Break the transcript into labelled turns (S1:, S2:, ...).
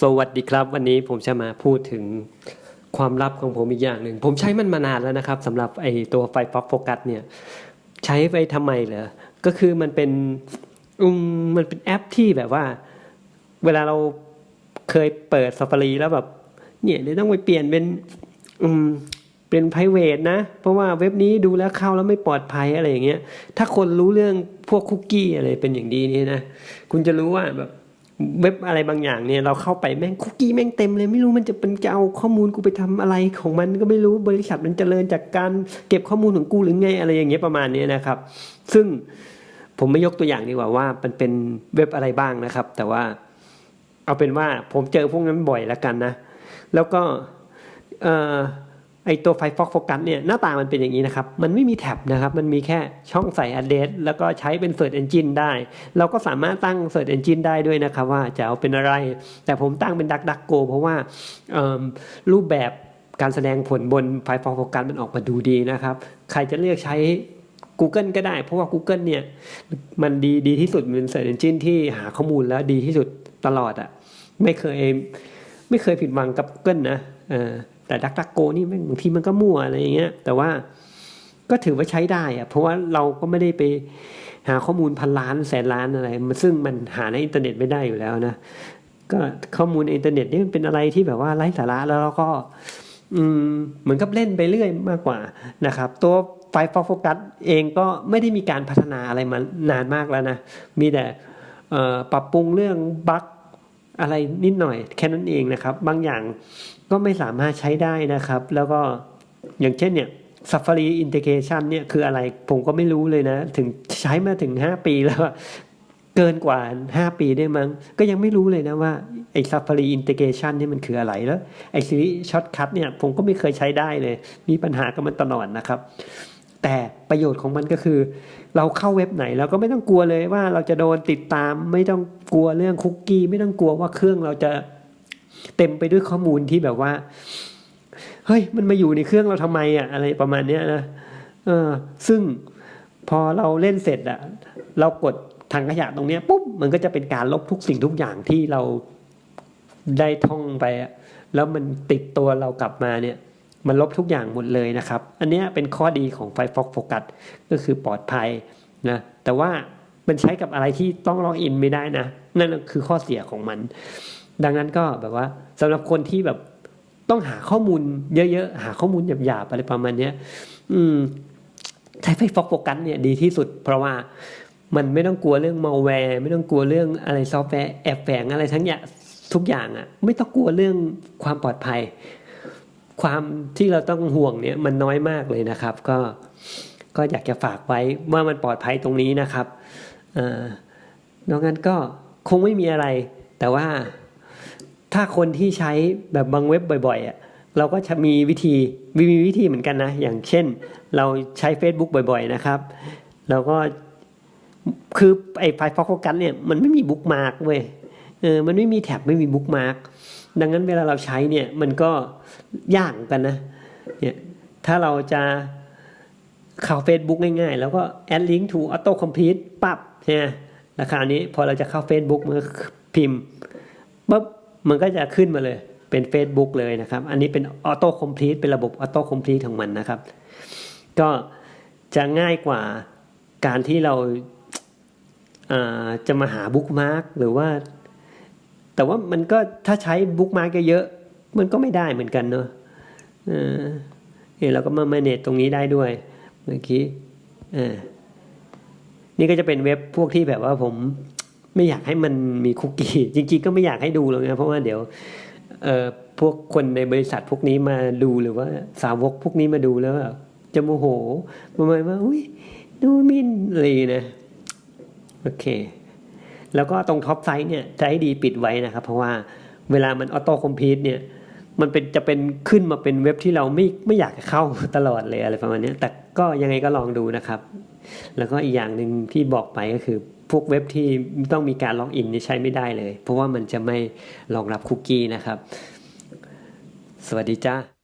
S1: สวัสดีครับ วันนี้ผมจะมาพูดถึงความลับของผมอีกอย่างหนึ่ง ผมใช้มันมานานแล้วนะครับสำหรับไอตัวไฟฟ็อกโฟกัสเนี่ย ใช้ไปทำไมเหรอ ก็คือมันเป็นอืมมันเป็นแอปที่แบบว่า เวลาเราเคยเปิด Safari แล้วแบบ เนี่ยเดี๋ยวต้องไปเปลี่ยนเป็น อืมเป็น p r i v a t นะ เพราะว่าเว็บนี้ดูแล้วเข้าแล้วไม่ปลอดภัยอะไรอย่างเงี้ย ถ้าคนรู้เรื่องพวกคุกกี้อะไรเป็นอย่างดีนี่นะ คุณจะรู้ว่าแบบ เว็บอะไรบางอย่างเนี่ยเราเข้าไปแม่งคุกกี้แม่งเต็มเลยไม่รู้มันจะเป็นจะเอาข้อมูลกูไปทำอะไรของมันก็ไม่รู้บริษัทมันเจริญจากการเก็บข้อมูลของกูหรือไงอะไรอย่างเงี้ยประมาณนี้นะครับ ซึ่งผมไม่ยกตัวอย่างดีกว่าว่ามันเป็นเว็บอะไรบ้างนะครับ แต่ว่าเอาเป็นว่าผมเจอพวกนั้นบ่อยแล้วกันนะ แล้วก็เอ่อ ไอตัวไฟฟอกโฟกัสเนี่ยหน้าตามันเป็นอย่างนี้นะครับ มันไม่มีแท็บนะครับ มันมีแค่ช่องใส่ address แล้วก็ใช้เป็น Search Engine ได้ เราก็สามารถตั้ง Search Engine ได้ด้วยนะครับ ว่าจะเอาเป็นอะไร แต่ผมตั้งเป็น DuckDuckGo เพราะว่ารูปแบบการแสดงผลบนไฟฟอกโฟกัสมันออกมาดูดีนะครับ ใครจะเลือกใช้ Google ก็ได้ เพราะว่า Google เนี่ยมันดีดีที่สุดเป็น Search Engine ที่หาข้อมูลแล้วดีที่สุดตลอดอะ่ะไม่เคยไม่เคยผิดหวังกับ Google นะ แต่ดักดักโกนี่บางทีมันก็มั่วอะไรอย่างเงี้ย แต่ว่าก็ถือว่าใช้ได้อะเพราะว่าเราก็ไม่ได้ไปหาข้อมูลพันล้านแสนล้านอะไรซึ่งมันหาในอินเทอร์เน็ตไม่ได้อยู่แล้วนะก็ข้อมูลอินเทอร์เน็ตนี่มันเป็นอะไรที่แบบว่าไร้สาระแล้วเราก็อืมเหมือนกับเล่นไปเรื่อยมากกว่านะครับ ตัวไฟฟอโฟกัสเองก็ไม่ได้มีการพัฒนาอะไรมานานมากแล้วนะ มีแต่ปรับปรุงเรื่องบั๊ก อะไรนิดหน่อยแค่นั้นเองนะครับ บางอย่างก็ไม่สามารถใช้ได้นะครับ แล้วก็อย่างเช่นเนี่ย Safari Integration เนี่ยคืออะไรผมก็ไม่รู้เลยนะ ถึงใช้มาถึง 5 ปีแล้วเกินกว่า 5 ปีได้มั้ง ก็ยังไม่รู้เลยนะว่า ไอ้ Safari Integration นี่มันคืออะไรแล้ว ไอ้ Siri Shortcut เนี่ยผมก็ไม่เคยใช้ได้เลย มีปัญหากับมันตลอดนะครับ แต่ประโยชน์ของมันก็คือ เราเข้าเว็บไหนเราก็ไม่ต้องกลัวเลยว่าเราจะโดนติดตาม ไม่ต้องกลัวเรื่องคุกกี้ ไม่ต้องกลัวว่าเครื่องเราจะเต็มไปด้วยข้อมูลที่แบบว่า เฮ้ย มันมาอยู่ในเครื่องเราทำไมอะอะไรประมาณเนี้ยนะเออซึ่งพอเราเล่นเสร็จอะเรากดถังขยะตรงเนี้ยปุ๊บมันก็จะเป็นการลบทุกสิ่งทุกอย่างที่เราได้ท่องไปอะแล้วมันติดตัวเรากลับมาเนี่ย มันลบทุกอย่างหมดเลยนะครับ อันนี้เป็นข้อดีของ Firefox Focus ก็คือปลอดภัยนะแต่ว่ามันใช้กับอะไรที่ต้องล็อกอินไม่ได้นะ นั่นคือข้อเสียของมัน ดังนั้นก็แบบว่าสำหรับคนที่แบบต้องหาข้อมูลเยอะๆ หาข้อมูลหยาบๆอะไรประมาณนี้อืมใช้ไฟฟอกโฟกัสเนี่ยดีที่สุด เพราะว่ามันไม่ต้องกลัวเรื่องมัลแวร์ไม่ต้องกลัวเรื่องอะไรซอฟต์แวร์แอบแฝงอะไรทั้งอย่างทุกอย่างอะ่ะ ไม่ต้องกลัวเรื่องความปลอดภัย ความที่เราต้องห่วงเนี่ยมันน้อยมากเลยนะครับ ก็ก็อยากจะฝากไว้ว่ามันปลอดภัยตรงนี้นะครับเออนอกนั้นก็คงไม่มีอะไร แต่ว่าถ้าคนที่ใช้แบบบางเว็บบ่อยๆอะเราก็จะมีวิธีมีมีวิธีเหมือนกันนะ อย่างเช่น เราใช้ Facebook บ่อย ๆ นะครับเราก็คือไอ้ไฟล์ฟอกกันเนี่ยมันไม่มีบุ๊กมาร์กเว้ยเออมันไม่มีแท็บไม่มีบุ๊กมาร์ก ดังนั้นเวลาเราใช้เนี่ยมันก็ยากกันนะเนี่ยถ้าเราจะเข้า Facebook ง่ายๆ แล้วก็ add link to auto complete ปั๊บใช่ไหมราคานี้พอเราจะเข้า Facebook มันพิมพ์ปุ๊บมันก็จะขึ้นมาเลยเป็น Facebook เลยนะครับ อันนี้เป็น auto complete เป็นระบบ auto complete ของมันนะครับ ก็จะง่ายกว่าการที่เราาจะมาหาบุ๊กมาร์กหรือว่า แต่ว่ามันก็ถ้าใช้บุ๊กมาร์กเยอะมันก็ไม่ได้เหมือนกันเนอะเออเราก็มา manage ตรงนี้ได้ด้วยเมื่อกี้เออนี่ก็จะเป็นเว็บพวกที่แบบว่าผมไม่อยากให้มันมีคุกกี้จริง ๆ ก็ไม่อยากให้ดูหรอกนะเพราะว่าเดี๋ยวเอ่อพวกคนในบริษัทพวกนี้มาดูหรือว่าสาวกพวกนี้มาดูแล้วแบบจะโมโหประมาณว่าอุ้ยดูมินอะไรนะโอเค แล้วก็ตรงท็อปไซต์เนี่ยจะให้ดีปิดไว้นะครับ เพราะว่าเวลามันออโต้คอมพิวต์เนี่ยมันเป็นจะเป็นขึ้นมาเป็นเว็บที่เราไม่ไม่อยากเข้าตลอดเลยอะไรประมาณนี้แต่ก็ยังไงก็ลองดูนะครับ แล้วก็อีกอย่างหนึ่งที่บอกไปก็คือพวกเว็บที่ต้องมีการล็อกอินนี่ใช้ไม่ได้เลย เพราะว่ามันจะไม่รองรับคุกกี้นะครับ สวัสดีจ้า